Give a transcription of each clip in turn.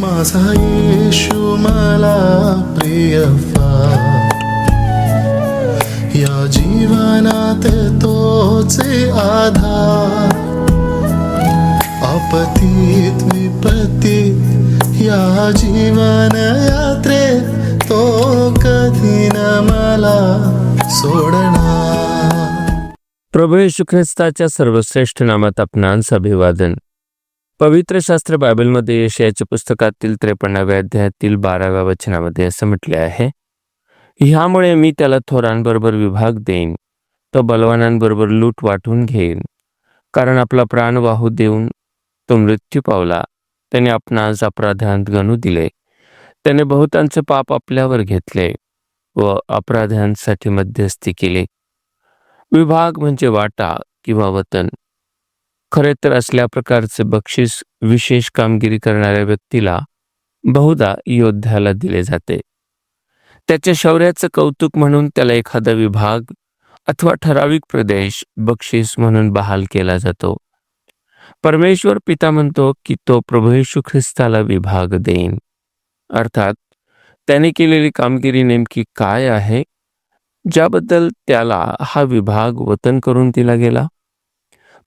माझा येशू मला प्रिय फार या जीवनात तोचे आधार. आपतीत विपत्तीत या जीवन यात्रे तो कधी न मला सोडणार. प्रभू येशू ख्रिस्ताच्या सर्वश्रेष्ठ नामात आपणांस अभिवादन. पवित्र शास्त्र बायबलमध्ये यशयाच्या पुस्तकातील त्रेपन्नाव्या अध्यायातील बाराव्या वचनामध्ये असं म्हटले आहे ह्यामुळे मी त्याला थोरांबरोबर विभाग देईन तो बलवानांबरोबर लूट वाटून घेईन. कारण आपला प्राण वाहू देऊन तो मृत्यू पावला. त्याने आपणास अपराधांत गणू दिले. त्याने बहुतांचे पाप आपल्यावर घेतले व अपराधांसाठी मध्यस्थी केली. विभाग म्हणजे वाटा किंवा वतन. खरे तर असल्या प्रकारचे बक्षीस विशेष कामगिरी करणाऱ्या व्यक्तीला बहुधा योद्ध्याला दिले जाते. त्याच्या शौर्याचं कौतुक म्हणून त्याला एखादा विभाग अथवा ठराविक प्रदेश बक्षीस म्हणून बहाल केला जातो. परमेश्वर पिता म्हणतो की तो प्रभू येशू ख्रिस्ताला विभाग देईन. अर्थात त्याने केलेली कामगिरी नेमकी काय आहे? ज्याबद्दल त्याला हा विभाग वतन करून दिला गेला?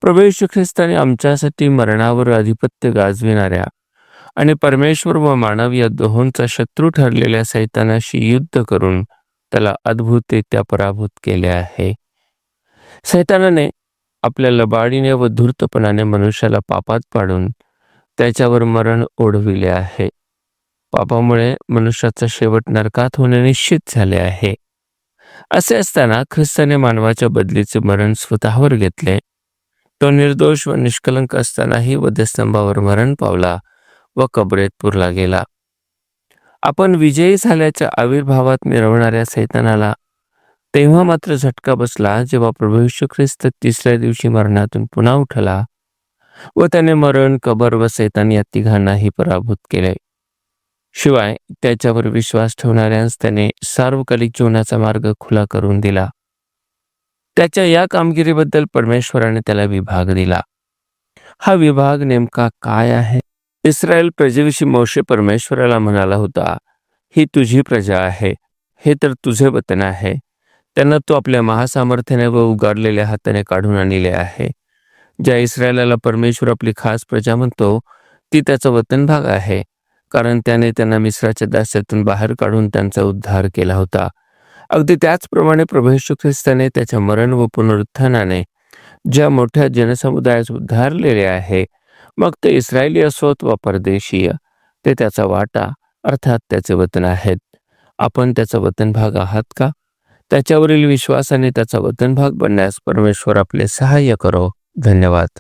प्रभू येशू ख्रिस्ताने आमच्यासाठी मरणावर अधिपत्य गाजविणाऱ्या आणि परमेश्वर व मानव या दोहोंचा शत्रू ठरलेल्या सैतानाशी युद्ध करून त्याला अद्भुतरित्या पराभूत केले आहे. सैतानाने आपल्या लबाडीने व धूर्तपणाने मनुष्याला पापात पाडून त्याच्यावर मरण ओढविले आहे. पापामुळे मनुष्याचा शेवट नरकात होणे निश्चित झाले आहे. असे असताना ख्रिस्ताने मानवाच्या बदलीचे मरण स्वतःवर घेतले तो निर्दोष व निष्कलंक असतानाही वधस्तंभावर मरण पावला व कबरेत पुरला गेला. आपण विजयी झाल्याच्या आविर्भावात मिरवणाऱ्या सैतानाला तेव्हा मात्र झटका बसला जेव्हा प्रभू येशू ख्रिस्त तिसऱ्या दिवशी मरणातून पुन्हा उठला व त्याने मरण कबर व सैतान या तिघांनाही पराभूत केले. शिवाय त्याच्यावर विश्वास ठेवणाऱ्यांस त्याने सार्वकालिक जीवनाचा मार्ग खुला करून दिला. त्याच्या या कामगिरीबद्दल परमेश्वराने त्याला विभाग दिला. हा विभाग नेमका काय आहे? इस्रायल प्रजेविषयी मोशे परमेश्वराला म्हणाला होता ही तुझी प्रजा आहे. हे तर तुझे वतन आहे. त्यांना तू आपल्या महासामर्थ्याने व उगारलेल्या हाताने काढून आणले आहे. ज्या इस्रायलाला परमेश्वर आपली खास प्रजा म्हणतो ती त्याचा वतन भाग आहे. कारण त्याने त्यांना मिश्राच्या दास्यातून बाहेर काढून त्यांचा उद्धार केला होता. अगदी त्याचप्रमाणे प्रभू ख्रिस्ताने त्याच्या मरण व पुनरुत्थानाने ज्या मोठ्या जनसमुदायास उद्धारलेले आहे मग ते इस्रायली असोत व परदेशीय ते त्याचा वाटा अर्थात त्याचे वतन आहेत. आपण त्याचा वतन भाग आहात का? त्याच्यावरील विश्वासाने त्याचा वतन भाग बनण्यास परमेश्वर आपले सहाय्य करो. धन्यवाद.